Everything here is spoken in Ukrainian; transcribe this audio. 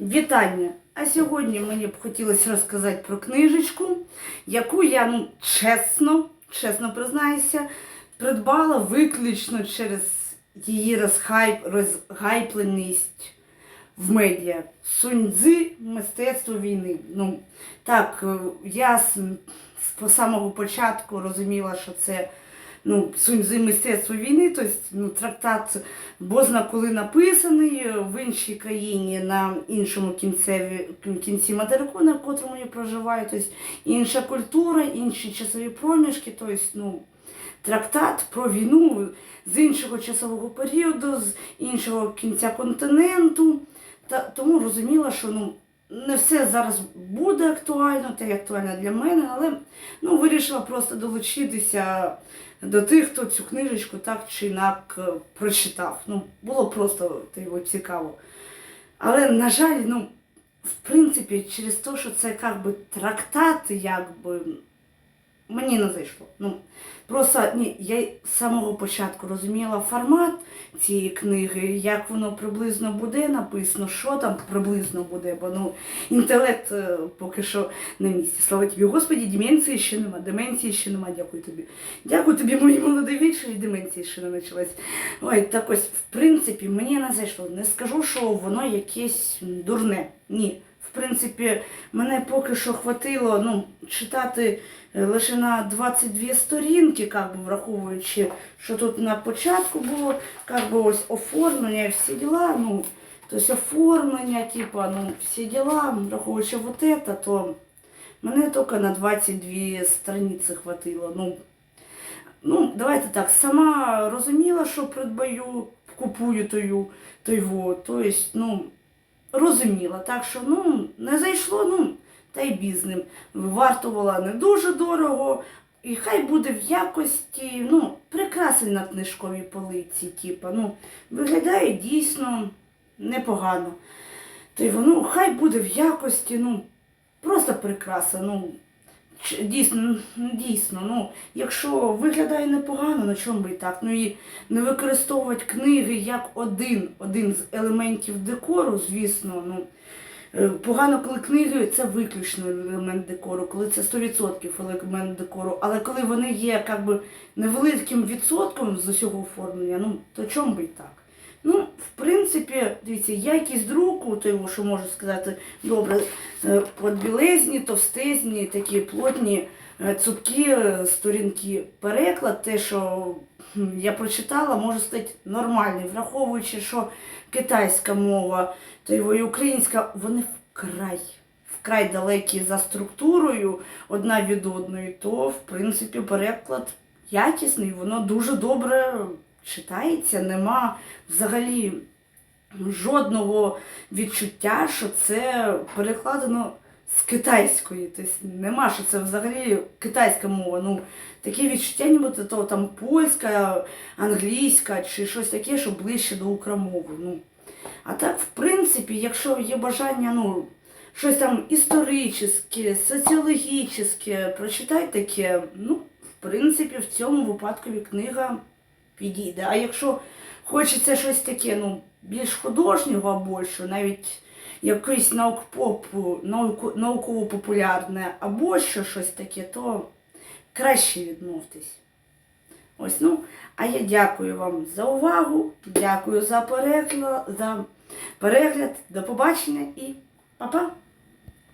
Вітання! А сьогодні мені б хотілося розказати про книжечку, яку я ну, чесно, чесно признаюся, придбала виключно через її розхайп, розгайпленість в медіа. Суньцзи мистецтво війни. Ну, так, е, я з, з самого початку розуміла, що це ну, мистецтво війни, тобто ну, трактат бозна коли написаний е, в іншій країні на іншому кінцеві, кінці материку, на котрому я проживаю, тобто інша культура, інші часові проміжки, тобто, ну, трактат про війну з іншого часового періоду, з іншого кінця континенту. Та, тому розуміла, що ну, не все зараз буде актуально, та й актуально для мене, але ну, вирішила просто долучитися до тих, хто цю книжечку так чи інак е, прочитав. Ну, було просто його цікаво. Але, на жаль, ну, в принципі, через те, що це як би трактат, якби мені не зайшло. Ну, просто ні, я з самого початку розуміла формат цієї книги, як воно приблизно буде написано, що там приблизно буде, бо ну, інтелект е, поки що на місці. Слава тобі, Господі, деменції ще нема, деменції ще нема, дякую тобі. Дякую тобі, мої молодий вік, деменції ще не почалась. Ой, так ось, в принципі, мені не зайшло. Не скажу, що воно якесь дурне. Ні. Принципі, мене поки що хватило ну, читати е, лише на 22 сторінки, як би, враховуючи, що тут на початку було як би, ось оформлення і всі діла. Ну, тобто оформлення, типа, ну, всі діла, враховуючи вот это, то мене тільки на 22 страниці хватило. Ну, ну, давайте так, сама розуміла, що придбаю, купую тою, той вот. Тобто, ну, розуміла. Так що ну, не зайшло, ну, та й бізним. Вартувала не дуже дорого. І хай буде в якості, ну, прикраси на книжковій полиці, типу, ну, виглядає дійсно непогано. Та й воно хай буде в якості, ну, просто прикраса. Ну, дійсно, дійсно, ну, якщо виглядає непогано, на чому би і так. Ну і не використовувати книги як один, один з елементів декору, звісно, ну. Е, Погано, коли книги це виключно елемент декору, коли це 100% елемент декору, але коли вони є як би, невеликим відсотком з усього оформлення, ну то чому би так? Ну, в принципі, дивіться, якість друку, то його, що можу сказати, добре, е, подбілезні, товстезні, такі плотні, е, цупкі сторінки. Переклад, те, що я прочитала, можу сказати, нормальний, враховуючи, що китайська мова, то і українська, вони вкрай. Вкрай далекі за структурою одна від одної, то в принципі переклад якісний, воно дуже добре читається, нема взагалі жодного відчуття, що це перекладено з китайської. Тобто нема, що це взагалі китайська мова. Ну, таке відчуття, ніби то там польська, англійська чи щось таке, що ближче до україномови. Ну, а так, в принципі, якщо є бажання, ну, щось там історичне, соціологічне, прочитай таке, ну, в принципі, в цьому випадку книга підійде. А якщо хочеться щось таке, ну, більш художнього або що, навіть якийсь наук-поп, науку, науково-популярне або що щось таке, то краще відмовтесь. Ось, ну, а я дякую вам за увагу, дякую за перегляд, за перегляд. До побачення і па-па!